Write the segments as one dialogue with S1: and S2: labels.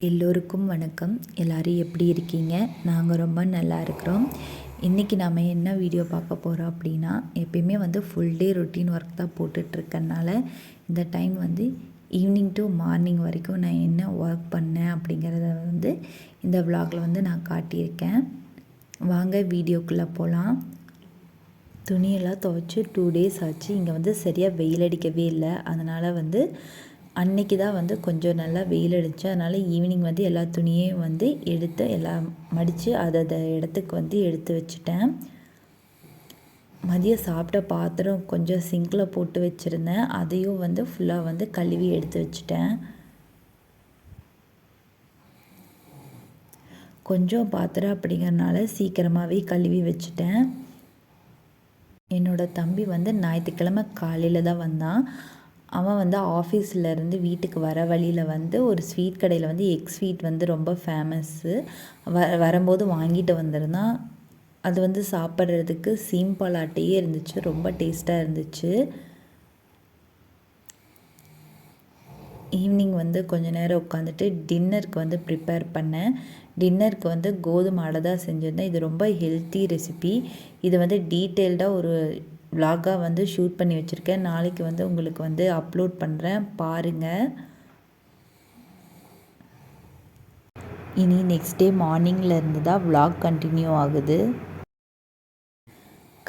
S1: எல்லோருக்கும் வணக்கம். எல்லோரும் எப்படி இருக்கீங்க? நாங்கள் ரொம்ப நல்லா இருக்கிறோம். இன்றைக்கி நாம் என்ன வீடியோ பார்க்க போகிறோம் அப்படின்னா எப்பயுமே வந்து ஃபுல் டே ரொட்டீன் ஒர்க் தான் போட்டுட்ருக்கனால இந்த டைம் வந்து ஈவினிங் டு மார்னிங் வரைக்கும் நான் என்ன ஒர்க் பண்ணேன் அப்படிங்கிறத வந்து இந்த விலாகில் வந்து நான் காட்டியிருக்கேன். வாங்க வீடியோக்குள்ளே போகலாம் துணியெல்லாம் துவைச்சி டூ டேஸ் ஆச்சு. இங்கே வந்து சரியாக வெயில் அடிக்கவே இல்லை. அதனால் வந்து அன்னைக்கு தான் வந்து கொஞ்சம் நல்லா வெயில் அடிச்சு அதனால் ஈவினிங் வந்து எல்லா துணியையும் வந்து எடுத்து எல்லாம் மடித்து அதை அதை இடத்துக்கு வந்து எடுத்து வச்சுட்டேன். மதியம் சாப்பிட்ட பாத்திரம் கொஞ்சம் சிங்கில் போட்டு வச்சுருந்தேன். அதையும் வந்து ஃபுல்லாக வந்து கழுவி எடுத்து வச்சுட்டேன். கொஞ்சம் பாத்திரம் அப்படிங்கிறனால சீக்கிரமாகவே கழுவி வச்சுட்டேன். என்னோடய தம்பி வந்து ஞாயிற்றுக்கிழமை காலையில் தான் வந்தான். அவன் வந்து ஆஃபீஸ்லேருந்து வீட்டுக்கு வர வழியில் வந்து ஒரு ஸ்வீட் கடையில் வந்து எக் ஸ்வீட் வந்து ரொம்ப ஃபேமஸ்ஸு வ வரும்போது வாங்கிட்டு வந்திருந்தான். அது வந்து சாப்பிட்றதுக்கு சீம்பலாட்டையே இருந்துச்சு. ரொம்ப டேஸ்ட்டாக இருந்துச்சு. ஈவினிங் வந்து கொஞ்ச நேரம் உட்காந்துட்டு டின்னருக்கு வந்து ப்ரிப்பேர் பண்ணேன். டின்னருக்கு வந்து கோதுமை அடை தான் செஞ்சுருந்தேன். இது ரொம்ப ஹெல்த்தி ரெசிபி இது வந்து டீட்டெயில்டாக ஒரு விலாகாக வந்து ஷூட் பண்ணி வச்சுருக்கேன். நாளைக்கு வந்து உங்களுக்கு வந்து அப்லோட் பண்ணுறேன் பாருங்கள் இனி நெக்ஸ்ட் டே மார்னிங்கில் இருந்து தான் விலாக் கண்டினியூ ஆகுது.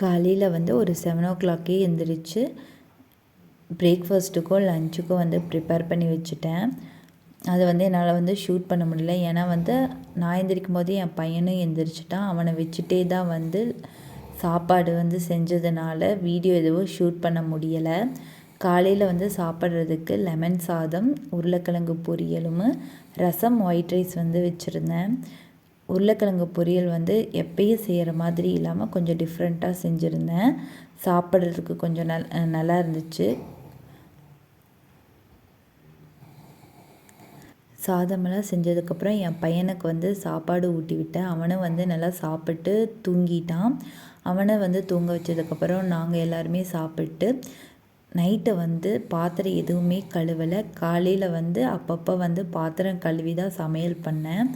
S1: காலையில் வந்து ஒரு செவன் ஓ கிளாக்கே எழுந்திரிச்சு பிரேக்ஃபாஸ்ட்டுக்கும் லஞ்சுக்கும் வந்து ப்ரிப்பேர் பண்ணி வச்சுட்டேன். அதை வந்து என்னால் வந்து ஷூட் பண்ண முடியல. ஏன்னா வந்து நான் எந்திரிக்கும் போது என் பையனும் எந்திரிச்சிட்டான். அவனை வச்சுட்டே தான் வந்து சாப்பாடு வந்து செஞ்சதுனால வீடியோ எதுவும் ஷூட் பண்ண முடியலை. காலையில் வந்து சாப்பிட்றதுக்கு லெமன் சாதம் உருளைக்கிழங்கு பொரியலும் ரசம் ஒயிட் ரைஸ் வந்து வச்சுருந்தேன். உருளைக்கிழங்கு பொரியல் வந்து எப்பயும் செய்கிற மாதிரி இல்லாமல் கொஞ்சம் டிஃப்ரெண்ட்டாக செஞ்சுருந்தேன். சாப்பிட்றதுக்கு கொஞ்சம் நல் நல்லா இருந்துச்சு. சாதமெல்லாம் செஞ்சதுக்கப்புறம் என் பையனுக்கு வந்து சாப்பாடு ஊட்டி விட்டேன். அவனும் வந்து நல்லா சாப்பிட்டு தூங்கிட்டான். அவனை வந்து தூங்க வச்சதுக்கப்புறம் நாங்கள் எல்லாருமே சாப்பிட்டு நைட்டை வந்து பாத்திரம் எதுவுமே கழுவலை. காலையில் வந்து அப்பப்போ வந்து பாத்திரம் கழுவி தான் சமையல் பண்ணேன்.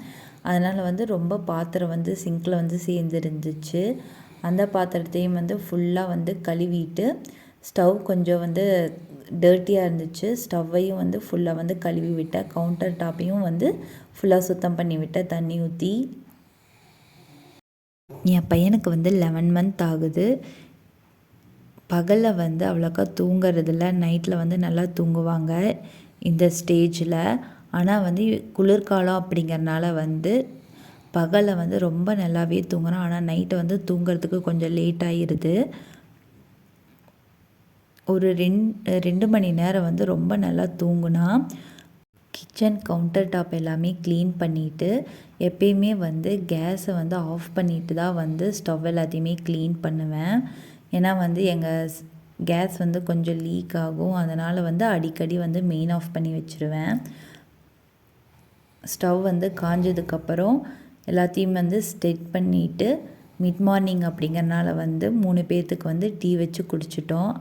S1: அதனால் வந்து ரொம்ப பாத்திரம் வந்து சிங்கில் வந்து சேர்ந்துருந்துச்சு. அந்த பாத்திரத்தையும் வந்து ஃபுல்லாக வந்து கழுவிட்டு ஸ்டவ் கொஞ்சம் வந்து டர்ட்டியாக இருந்துச்சு. ஸ்டவ்வையும் வந்து ஃபுல்லாக வந்து கழுவி விட்டேன் கவுண்டர் டாப்பையும் வந்து ஃபுல்லாக சுத்தம் பண்ணி விட்டேன் தண்ணி ஊற்றி என் பையனுக்கு வந்து லெவன் மந்த் ஆகுது. பகலில் வந்து அவ்வளோக்கா தூங்குறதில்ல. நைட்டில் வந்து நல்லா தூங்குவாங்க இந்த ஸ்டேஜில் ஆனால் வந்து குளிர்காலம் அப்படிங்கிறனால வந்து பகலில் வந்து ரொம்ப நல்லாவே தூங்குறோம் ஆனால் நைட்டை வந்து தூங்குறதுக்கு கொஞ்சம் லேட் ஆகிடுது ஒரு ரெண் ரெண்டு மணி நேரம் வந்து ரொம்ப நல்லா தூங்குனா கிச்சன் கவுண்டர் டாப் எல்லாமே க்ளீன் பண்ணிவிட்டு எப்பயுமே வந்து கேஸை வந்து ஆஃப் பண்ணிட்டு தான் வந்து ஸ்டவ் எல்லாத்தையுமே க்ளீன் பண்ணுவேன். ஏன்னா வந்து எங்கள் கேஸ் வந்து கொஞ்சம் லீக் ஆகும். அதனால் வந்து அடிக்கடி வந்து மெயின் ஆஃப் பண்ணி வச்சுருவேன். ஸ்டவ் வந்து காஞ்சதுக்கப்புறம் எல்லாத்தையும் வந்து ஸ்டெட் பண்ணிவிட்டு மிட் மார்னிங் அப்படிங்கிறனால வந்து மூணு பேர்த்துக்கு வந்து டீ வச்சு குடிச்சிட்டோம்.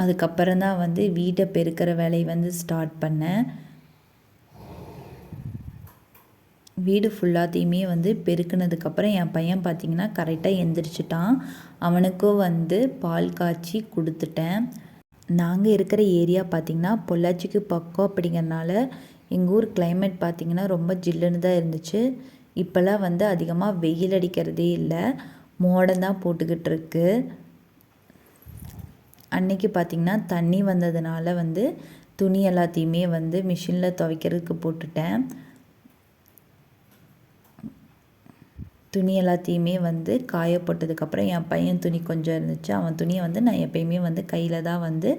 S1: அதுக்கப்புறம் தான் வந்து வீட்டை பெருக்கிற வேலையை வந்து ஸ்டார்ட் பண்ணேன். வீடு ஃபுல்லாத்தையுமே வந்து பெருக்குனதுக்கப்புறம் என் பையன் பார்த்திங்கன்னா கரெக்டாக எந்திரிச்சிட்டான். அவனுக்கும் வந்து பால் காய்ச்சி கொடுத்துட்டேன். நாங்கள் இருக்கிற ஏரியா பார்த்திங்கன்னா பொள்ளாச்சிக்கு பக்கம் அப்படிங்கிறனால எங்கள் ஊர் கிளைமேட் பார்த்திங்கன்னா ரொம்ப ஜில்லுன்னு தான் இருந்துச்சு. இப்போல்லாம் வந்து அதிகமாக வெயில் அடிக்கிறதே இல்லை. மோடம் தான் போட்டுக்கிட்டு இருக்குது அன்னைக்கு பார்த்திங்கன்னா தண்ணி வந்ததுனால வந்து துணி எல்லாத்தையுமே வந்து மிஷினில் துவைக்கிறதுக்கு போட்டுட்டேன். துணி எல்லாத்தையுமே வந்து காய போட்டதுக்கப்புறம் என் பையன் துணி கொஞ்சம் இருந்துச்சு. அவன் துணியை வந்து நான் எப்பயுமே வந்து கையில் தான் வந்து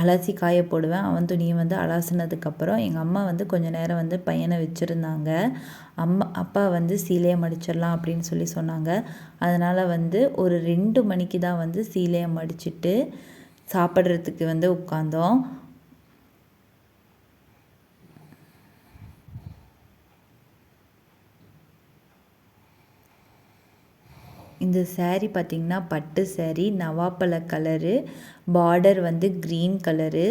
S1: அலசி காய போடுவேன். அவன் துணியை வந்து அலசினதுக்கப்புறம் எங்கள் அம்மா வந்து கொஞ்சம் நேரம் வந்து பையனை வச்சுருந்தாங்க. அம்மா அப்பா வந்து சீலையை மடிச்சிடலாம் அப்படின்னு சொல்லி சொன்னாங்க. அதனால் வந்து ஒரு ரெண்டு மணிக்கு தான் வந்து சீலையை மடிச்சுட்டு சாப்பிட்றதுக்கு வந்து உட்காந்தோம் இந்த சேரீ பார்த்திங்கன்னா பட்டு சேரீ நவாப்பழ கலரு பார்டர் வந்து க்ரீன் கலரு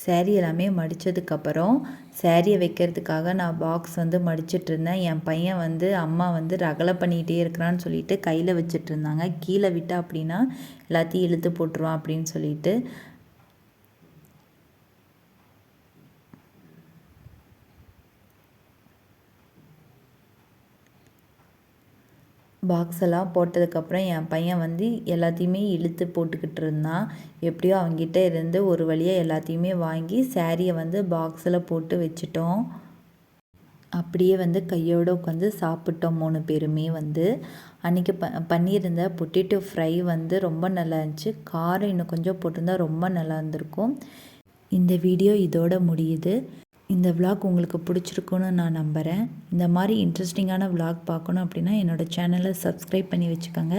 S1: சேரீ எல்லாமே மடித்ததுக்கப்புறம் சேரீயை வைக்கிறதுக்காக நான் பாக்ஸ் வந்து மடிச்சிட்ருந்தேன் என் பையன் வந்து அம்மா வந்து ரகலை பண்ணிகிட்டே இருக்கிறான்னு சொல்லிட்டு கையில் வச்சுட்டு இருந்தாங்க கீழே விட்டா அப்படின்னா எல்லாத்தையும் இழுத்து போட்டுருவான் அப்படின்னு சொல்லிட்டு பாக்ஸ் எல்லாம் போட்டதுக்கப்புறம் என் பையன் வந்து எல்லாத்தையுமே இழுத்து போட்டுக்கிட்டு இருந்தான். எப்படியோ அவங்கிட்ட இருந்து ஒரு வழியாக எல்லாத்தையுமே வாங்கி சேரீயை வந்து பாக்ஸில் போட்டு வச்சிட்டோம். அப்படியே வந்து கையோடு உட்காந்து சாப்பிட்டோம் மூணு பேருமே வந்து. அன்றைக்கி ப பண்ணியிருந்த பொட்டேட்டோ ஃப்ரை வந்து ரொம்ப நல்லா இருந்துச்சு. காரம் இன்னும் கொஞ்சம் போட்டிருந்தா ரொம்ப நல்லா இருந்திருக்கும். இந்த வீடியோ இதோட முடியுது. இந்த விலாக் உங்களுக்கு பிடிச்சிருக்குன்னு நான் நம்புகிறேன் இந்த மாதிரி இன்ட்ரெஸ்டிங்கான விலாக் பார்க்கணும் அப்படின்னா என்னோடய சேனலை சப்ஸ்கிரைப் பண்ணி வச்சுக்கோங்க.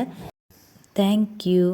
S1: தேங்க்யூ